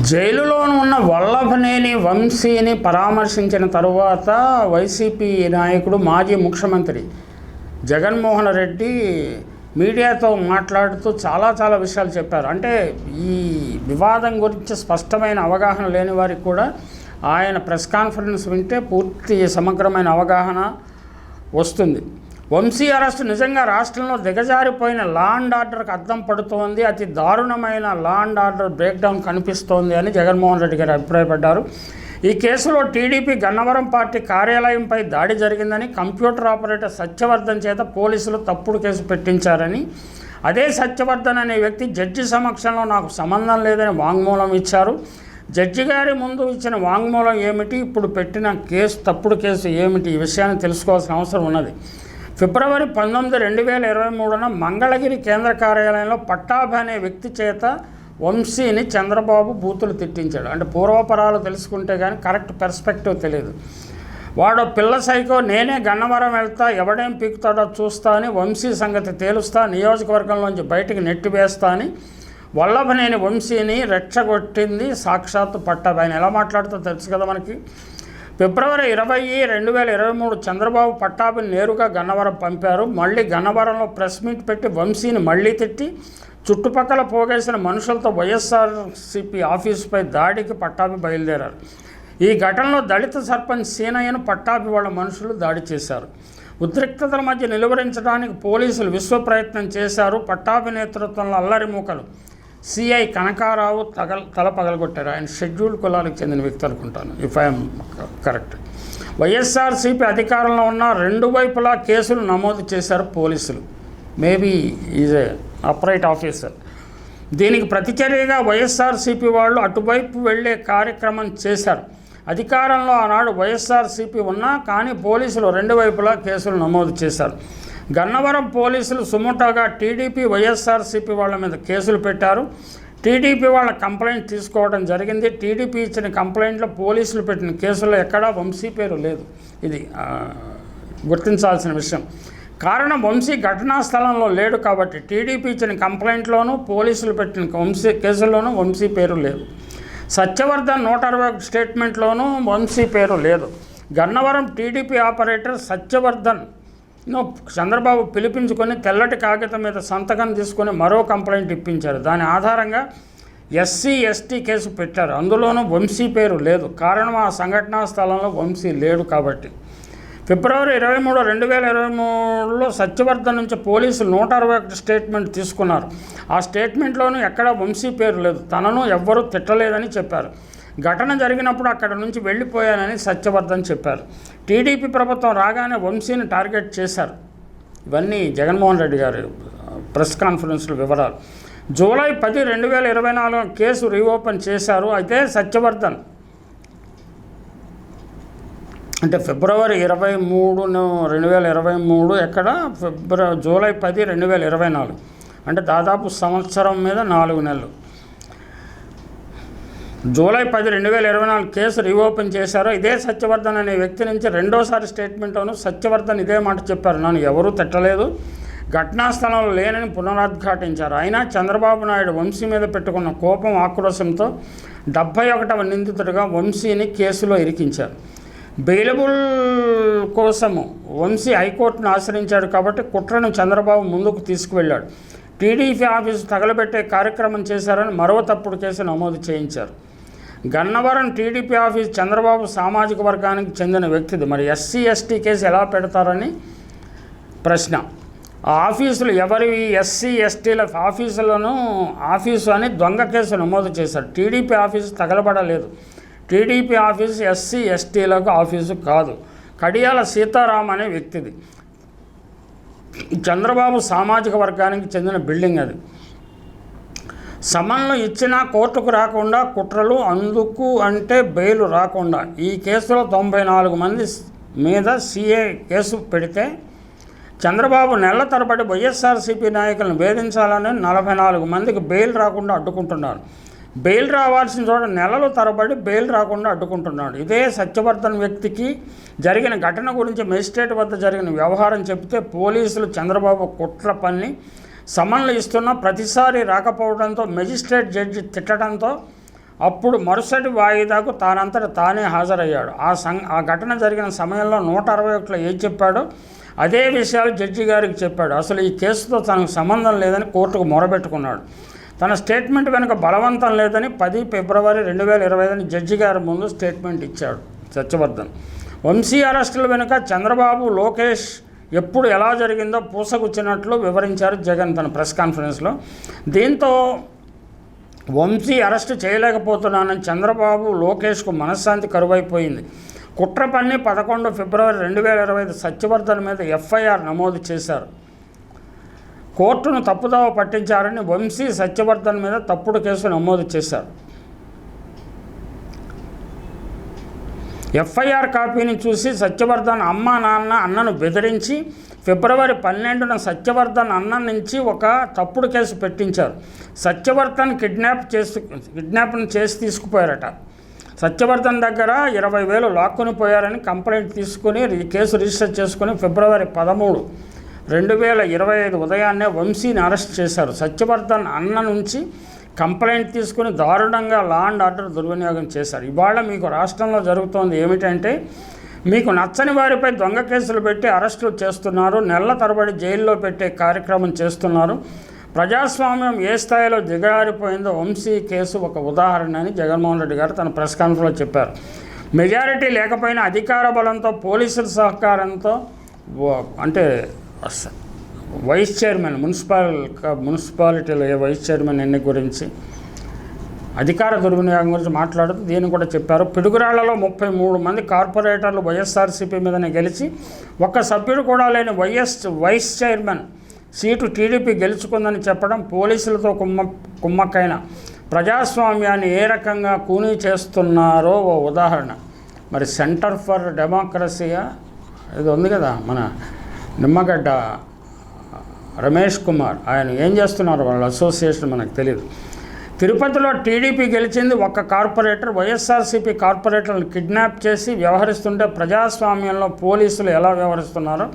జైలులోనూ ఉన్న వల్లభనేని వంశీని పరామర్శించిన తరువాత వైసీపీ నాయకుడు మాజీ ముఖ్యమంత్రి జగన్మోహన్ రెడ్డి మీడియాతో మాట్లాడుతూ చాలా చాలా విషయాలు చెప్పారు. అంటే ఈ వివాదం గురించి స్పష్టమైన అవగాహన లేని వారికి కూడా ఆయన ప్రెస్ కాన్ఫరెన్స్ వింటే పూర్తి సమగ్రమైన అవగాహన వస్తుంది. వంశీ అరెస్ట్ నిజంగా రాష్ట్రంలో దిగజారిపోయిన లా అండ్ ఆర్డర్కి అద్దం పడుతోంది. అతి దారుణమైన లా అండ్ ఆర్డర్ బ్రేక్డౌన్ కనిపిస్తోంది అని జగన్మోహన్ రెడ్డి గారు అభిప్రాయపడ్డారు. ఈ కేసులో టీడీపీ గన్నవరం పార్టీ కార్యాలయంపై దాడి జరిగిందని కంప్యూటర్ ఆపరేటర్ సత్యవర్ధన్ చేత పోలీసులు తప్పుడు కేసు పెట్టించారని అదే సత్యవర్ధన్ అనే వ్యక్తి జడ్జి సమక్షంలో నాకు సంబంధం లేదని వాంగ్మూలం ఇచ్చారు. జడ్జి గారి ముందు ఇచ్చిన వాంగ్మూలం ఏమిటి? ఇప్పుడు పెట్టిన కేసు తప్పుడు కేసు ఏమిటి? ఈ విషయాన్ని తెలుసుకోవాల్సిన అవసరం ఉన్నది. ఫిబ్రవరి పంతొమ్మిది రెండు వేల ఇరవై మూడున మంగళగిరి కేంద్ర కార్యాలయంలో పట్టాభి అనే వ్యక్తి చేత వంశీని చంద్రబాబు బూతులు తిట్టించాడు. అంటే పూర్వపరాలు తెలుసుకుంటే కానీ కరెక్ట్ పెర్స్పెక్టివ్ తెలియదు వాడు పిల్ల సైకో నేనే గన్నవరం వెళ్తా ఎవడేం పీకుతాడో చూస్తా అని వంశీ సంగతి తేలుస్తా నియోజకవర్గంలోంచి బయటికి నెట్టివేస్తా అని వల్లభనేని వంశీని రెచ్చగొట్టింది సాక్షాత్తు పట్టాభి. ఆయన ఎలా మాట్లాడుతుందో తెలుసు కదా మనకి. ఫిబ్రవరి ఇరవై రెండు వేల ఇరవై మూడు చంద్రబాబు పట్టాభిని నేరుగా గన్నవరం పంపారు. మళ్ళీ గన్నవరంలో ప్రెస్ మీట్ పెట్టి వంశీని మళ్ళీ తిట్టి చుట్టుపక్కల పోగేసిన మనుషులతో వైఎస్ఆర్సీపీ ఆఫీసుపై దాడికి పట్టాభి బయలుదేరారు. ఈ ఘటనలో దళిత సర్పంచ్ సీనయ్యను పట్టాభి వాళ్ళ మనుషులు దాడి చేశారు. ఉద్రిక్తతల మధ్య నిలువరించడానికి పోలీసులు విశ్వ ప్రయత్నం చేశారు. పట్టాభి నేతృత్వంలో అల్లరి మూకలు సిఐ కనకారావు తగల తల పగలగొట్టారు. ఆయన షెడ్యూల్డ్ కులాలకు చెందిన వ్యక్తి అనుకుంటాను ఇఫ్ ఐఎమ్ కరెక్ట్ వైఎస్ఆర్సీపీ అధికారంలో ఉన్న రెండు వైపులా కేసులు నమోదు చేశారు పోలీసులు. Maybe is a upright officer దీనికి ప్రతిచర్యగా వైఎస్ఆర్సీపీ వాళ్ళు అటువైపు వెళ్ళే కార్యక్రమం చేశారు. అధికారంలో ఆనాడు వైఎస్ఆర్సీపీ ఉన్నా కానీ పోలీసులు రెండు వైపులా కేసులు నమోదు చేశారు. గన్నవరం పోలీసులు సుమోటాగా టీడీపీ వైఎస్ఆర్సీపీ వాళ్ళ మీద కేసులు పెట్టారు. టీడీపీ వాళ్ళ కంప్లైంట్ తీసుకోవడం జరిగింది. టీడీపీ ఇచ్చిన కంప్లైంట్లో పోలీసులు పెట్టిన కేసుల్లో ఎక్కడా వంశీ పేరు లేదు. ఇది గుర్తించాల్సిన విషయం. కారణం వంశీ ఘటనా స్థలంలో లేడు కాబట్టి టీడీపీ ఇచ్చిన కంప్లైంట్లోనూ పోలీసులు పెట్టిన వంశీ కేసుల్లోనూ వంశీ పేరు లేదు. సత్యవర్ధన్ నూట అరవై స్టేట్మెంట్లోనూ వంశీ పేరు లేదు. గన్నవరం టీడీపీ ఆపరేటర్ సత్యవర్ధన్ చంద్రబాబు పిలిపించుకొని తెల్లటి కాగితం మీద సంతకం తీసుకొని మరో కంప్లైంట్ ఇప్పించారు. దాని ఆధారంగా ఎస్సీ ఎస్టీ కేసు పెట్టారు. అందులోనూ వంశీ పేరు లేదు. కారణం ఆ సంఘటనా స్థలంలో వంశీ లేడు కాబట్టి. ఫిబ్రవరి ఇరవై మూడు రెండు వేల ఇరవై మూడులో సత్యవర్ధన్ నుంచి పోలీసులు నూట అరవై ఒకటి స్టేట్మెంట్ తీసుకున్నారు. ఆ స్టేట్మెంట్లోనూ ఎక్కడా వంశీ పేరు లేదు. తనను ఎవ్వరూ తిట్టలేదని చెప్పారు. ఘటన జరిగినప్పుడు అక్కడ నుంచి వెళ్ళిపోయానని సత్యవర్ధన్ చెప్పారు. టీడీపీ ప్రభుత్వం రాగానే వంశీని టార్గెట్ చేశారు. ఇవన్నీ జగన్మోహన్ రెడ్డి గారు ప్రెస్ కాన్ఫరెన్స్లో వివరాలు. జూలై పది రెండు వేల ఇరవై నాలుగు కేసు రీఓపెన్ చేశారు. అయితే సత్యవర్ధన్ అంటే ఫిబ్రవరి ఇరవై మూడును రెండు వేల ఇరవై మూడు ఎక్కడ? ఫిబ్రవరి జూలై పది రెండు వేల ఇరవై నాలుగు. అంటే దాదాపు సంవత్సరం మీద నాలుగు నెలలు. జూలై పది రెండు వేల ఇరవై నాలుగు కేసు రీఓపెన్ చేశారు. ఇదే సత్యవర్ధన్ అనే వ్యక్తి నుంచి రెండోసారి స్టేట్మెంట్లోనూ సత్యవర్ధన్ ఇదే మాట చెప్పారు. నన్ను ఎవరూ తిట్టలేదు. ఘటనా స్థలంలో లేనని పునరుద్ఘాటించారు. అయినా చంద్రబాబు నాయుడు వంశీ మీద పెట్టుకున్న కోపం ఆక్రోశంతో డెబ్భై ఒకటవ నిందితుడిగా వంశీని కేసులో ఇరికించారు. బెయిలబుల్ కోసము వంశీ హైకోర్టును ఆశ్రయించాడు కాబట్టి కుట్రను చంద్రబాబు ముందుకు తీసుకువెళ్ళాడు. టీడీపీ ఆఫీసు తగలబెట్టే కార్యక్రమం చేశారని మరో తప్పుడు కేసు నమోదు చేయించారు. గన్నవరం టీడీపీ ఆఫీస్ చంద్రబాబు సామాజిక వర్గానికి చెందిన వ్యక్తిది మరి ఎస్సీ ఎస్టీ కేసు ఎలా పెడతారని ప్రశ్న. ఆ ఆఫీసులు ఎవరి ఎస్సీ ఎస్టీల ఆఫీసులను ఆఫీసు అని దొంగ కేసు నమోదు చేశారు. టీడీపీ ఆఫీసు తగలబడలేదు. టీడీపీ ఆఫీసు ఎస్సీ ఎస్టీలకు ఆఫీసు కాదు. కడియాల సీతారాం అనే వ్యక్తిది. చంద్రబాబు సామాజిక వర్గానికి చెందిన బిల్డింగ్ అది. సమన్లు ఇచ్చినా కోర్టుకు రాకుండా కుట్రలు అందుకు అంటే బెయిల్ రాకుండా. ఈ కేసులో తొంభై నాలుగు మంది మీద సిఏ కేసు పెడితే చంద్రబాబు నెలల తరబడి వైఎస్ఆర్సీపీ నాయకులను వేధించాలని నలభై నాలుగు మందికి బెయిల్ రాకుండా అడ్డుకుంటున్నారు. బెయిల్ రావాల్సిన చోట నెలల తరబడి బెయిల్ రాకుండా అడ్డుకుంటున్నాడు. ఇదే సత్యవర్ధన్ వ్యక్తికి జరిగిన ఘటన గురించి మెజిస్ట్రేట్ వద్ద జరిగిన వ్యవహారం చెబితే పోలీసులు చంద్రబాబు కుట్ర పని సమన్లు ఇస్తున్నా ప్రతిసారి రాకపోవడంతో మెజిస్ట్రేట్ జడ్జి తిట్టడంతో అప్పుడు మరుసటి వాయిదాకు తానంతట తానే హాజరయ్యాడు. ఆ సం ఆ ఘటన జరిగిన సమయంలో నూట అరవై ఒకటిలో ఏం చెప్పాడో? అదే విషయాలు జడ్జి గారికి చెప్పాడు. అసలు ఈ కేసుతో తనకు సంబంధం లేదని కోర్టుకు మొరబెట్టుకున్నాడు. తన స్టేట్మెంట్ వెనుక బలవంతం లేదని పది ఫిబ్రవరి రెండు వేల ఇరవై ఐదుని జడ్జి గారి ముందు స్టేట్మెంట్ ఇచ్చాడు సత్యవర్ధన్. వంశీ అరెస్టుల వెనుక చంద్రబాబు లోకేష్ ఎప్పుడు ఎలా జరిగిందో పూసగుచ్చినట్లు వివరించారు జగన్ తన ప్రెస్ కాన్ఫరెన్స్లో. దీంతో వంశీ అరెస్టు చేయలేకపోతున్నానని చంద్రబాబు లోకేష్కు మనశ్శాంతి కరువైపోయింది. కుట్ర పన్ని పదకొండు ఫిబ్రవరి రెండు వేల ఇరవై ఐదు సత్యవర్ధన్ మీద ఎఫ్ఐఆర్ నమోదు చేశారు. కోర్టును తప్పుదోవ పట్టించారని వంశీ సత్యవర్ధన్ మీద తప్పుడు కేసు నమోదు చేశారు. ఎఫ్ఐఆర్ కాపీని చూసి సత్యవర్ధన్ అమ్మ నాన్న అన్నను బెదిరించి ఫిబ్రవరి పన్నెండున సత్యవర్ధన్ అన్న నుంచి ఒక తప్పుడు కేసు పెట్టించారు. సత్యవర్ధన్ కిడ్నాప్ చేసి కిడ్నాప్ను చేసి తీసుకుపోయారట. సత్యవర్ధన్ దగ్గర ఇరవై వేలు లాక్కుని పోయారని కంప్లైంట్ తీసుకుని కేసు రిజిస్టర్ చేసుకుని ఫిబ్రవరి పదమూడు రెండు వేల ఇరవై ఐదు ఉదయాన్నే వంశీని అరెస్ట్ చేశారు. సత్యవర్ధన్ అన్న నుంచి కంప్లైంట్ తీసుకుని దారుణంగా లా అండ్ ఆర్డర్ దుర్వినియోగం చేశారు. ఇవాళ మీకు రాష్ట్రంలో జరుగుతోంది ఏమిటంటే మీకు నచ్చని వారిపై దొంగ కేసులు పెట్టి అరెస్టులు చేస్తున్నారు నెలల తరబడి జైల్లో పెట్టే కార్యక్రమం చేస్తున్నారు. ప్రజాస్వామ్యం ఏ స్థాయిలో దిగారిపోయిందో వంశీ కేసు ఒక ఉదాహరణ అని జగన్మోహన్ రెడ్డి గారు తన ప్రెస్ కాన్ఫరెన్స్లో చెప్పారు. మెజారిటీ లేకపోయినా అధికార బలంతో పోలీసుల సహకారంతో అంటే వైస్ చైర్మన్ మున్సిపల్ మున్సిపాలిటీలో ఏ వైస్ చైర్మన్ ఎన్నిక గురించి అధికార దుర్వినియోగం గురించి మాట్లాడుతూ దీన్ని కూడా చెప్పారు. పిడుగురాళ్ళలో ముప్పై మూడు మంది కార్పొరేటర్లు వైఎస్ఆర్సీపీ మీదనే గెలిచి ఒక్క సభ్యుడు కూడా లేని YS vice chairman seat TDP గెలుచుకుందని చెప్పడం పోలీసులతో కుమ్మ కుమ్మక్కైన ప్రజాస్వామ్యాన్ని ఏ రకంగా కూనీ చేస్తున్నారో ఓ ఉదాహరణ. మరి సెంటర్ ఫర్ డెమోక్రసీయా? ఇది ఉంది కదా మన నిమ్మగడ్డ రమేష్ కుమార్. ఆయన ఏం చేస్తున్నారు? వాళ్ళ అసోసియేషన్ మనకు తెలియదు తిరుపతిలో టీడీపీ గెలిచింది ఒక్క కార్పొరేటర్. వైఎస్ఆర్సీపీ కార్పొరేటర్లను కిడ్నాప్ చేసి వ్యవహరిస్తుంటే ప్రజాస్వామ్యంలో పోలీసులు ఎలా వ్యవహరిస్తున్నారో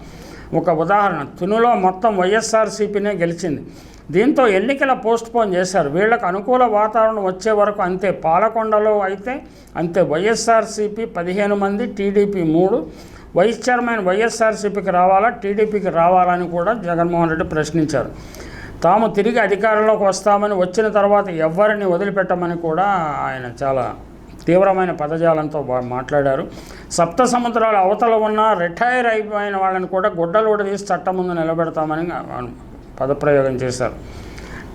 ఒక ఉదాహరణ. తునులో మొత్తం వైఎస్ఆర్సీపీనే గెలిచింది. దీంతో ఎన్నికల పోస్ట్ పోన్ చేశారు. వీళ్ళకు అనుకూల వాతావరణం వచ్చే వరకు అంతే. పాలకొండలో అయితే అంతే. వైఎస్ఆర్సీపీ పదిహేను మంది టీడీపీ మూడు. వైస్ చైర్మన్ వైఎస్ఆర్సీపీకి రావాలా టీడీపీకి రావాలని కూడా జగన్మోహన్ రెడ్డి ప్రశ్నించారు. తాము తిరిగి అధికారంలోకి వస్తామని వచ్చిన తర్వాత ఎవరిని వదిలిపెట్టమని కూడా ఆయన చాలా తీవ్రమైన పదజాలంతో మాట్లాడారు. సప్త సముద్రాల అవతల ఉన్న రిటైర్ అయిపోయిన వాళ్ళని కూడా గుడ్డలు తీసి చట్టం ముందు నిలబెడతామని పదప్రయోగం చేశారు.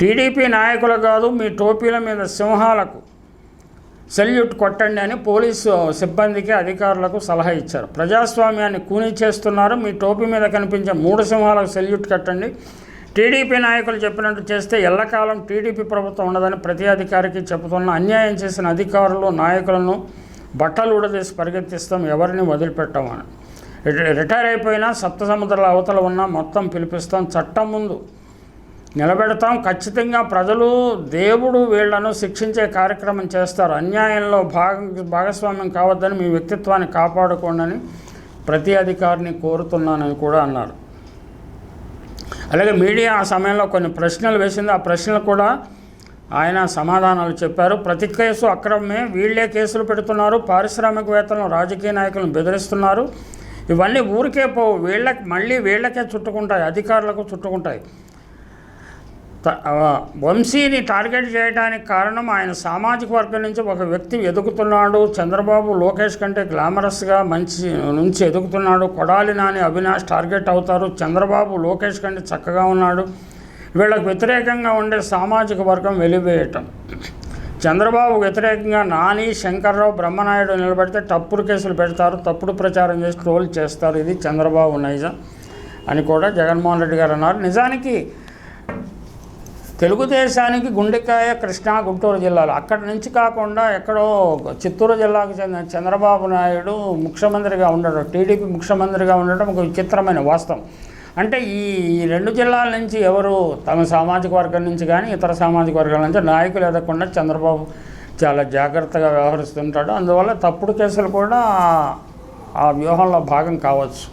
టీడీపీ నాయకులు కాదు మీ టోపీల మీద సింహాలకు సెల్యూట్ కొట్టండి అని పోలీసు సిబ్బందికి అధికారులకు సలహా ఇచ్చారు. ప్రజాస్వామ్యాన్ని కూనీ చేస్తున్నారు. మీ టోపీ మీద కనిపించే మూడు సింహాలకు సెల్యూట్ కట్టండి. టీడీపీ నాయకులు చెప్పినట్టు చేస్తే ఎల్లకాలం టీడీపీ ప్రభుత్వం ఉండదని ప్రతి అధికారికి చెబుతున్న అన్యాయం చేసిన అధికారులు నాయకులను బట్టలు ఉడదీసి పరిగెత్తిస్తాం ఎవరిని వదిలిపెట్టామని. రిటైర్ అయిపోయినా సప్త సముద్రాల అవతల ఉన్న మొత్తం పిలిపిస్తాం చట్టం ముందు నిలబెడతాం. ఖచ్చితంగా ప్రజలు దేవుడు వీళ్ళను శిక్షించే కార్యక్రమం చేస్తారు. అన్యాయంలో భాగ భాగస్వామ్యం కావద్దని మీ వ్యక్తిత్వాన్ని కాపాడుకోండి ప్రతి అధికారిని కోరుతున్నానని కూడా అన్నారు. అలాగే మీడియా ఆ సమయంలో కొన్ని ప్రశ్నలు వేసింది. ఆ ప్రశ్నలు కూడా ఆయన సమాధానాలు చెప్పారు. ప్రతి కేసు అక్రమమే వీళ్ళే కేసులు పెడుతున్నారు. పారిశ్రామికవేత్తలను రాజకీయ నాయకులను బెదిరిస్తున్నారు. ఇవన్నీ ఊరికే పోవు. వీళ్ళకి మళ్ళీ వీళ్ళకే చుట్టుకుంటాయి. అధికారులకు చుట్టుకుంటాయి. వంశీని టార్గెట్ చేయడానికి కారణం ఆయన సామాజిక వర్గం నుంచి ఒక వ్యక్తి ఎదుగుతున్నాడు. చంద్రబాబు లోకేష్ కంటే గ్లామరస్గా మంచి నుంచి ఎదుగుతున్నాడు. కొడాలి నాని అవినాష్ టార్గెట్ అవుతారు. చంద్రబాబు లోకేష్ కంటే చక్కగా ఉన్నాడు. వీళ్ళకు వ్యతిరేకంగా ఉండే సామాజిక వర్గం వెలివేయటం. చంద్రబాబు వ్యతిరేకంగా నాని శంకర్రావు బ్రహ్మనాయుడు నిలబడితే తప్పుడు కేసులు పెడతారు. తప్పుడు ప్రచారం చేసి ట్రోల్ చేస్తారు. ఇది చంద్రబాబు నైజం అని కూడా జగన్మోహన్ రెడ్డి గారు అన్నారు. నిజానికి తెలుగుదేశానికి గుండెకాయ కృష్ణా గుంటూరు జిల్లాలు. అక్కడి నుంచి కాకుండా ఎక్కడో చిత్తూరు జిల్లాకు చెందిన చంద్రబాబు నాయుడు ముఖ్యమంత్రిగా ఉండడం టీడీపీ ముఖ్యమంత్రిగా ఉండడం ఒక విచిత్రమైన వాస్తవం. అంటే ఈ ఈ రెండు జిల్లాల నుంచి ఎవరు తమ సామాజిక వర్గం నుంచి కానీ ఇతర సామాజిక వర్గాల నుంచి నాయకులు ఎదగకుండా చంద్రబాబు చాలా జాగ్రత్తగా వ్యవహరిస్తుంటాడు. అందువల్ల తప్పుడు కేసులు కూడా ఆ వ్యూహంలో భాగం కావచ్చు.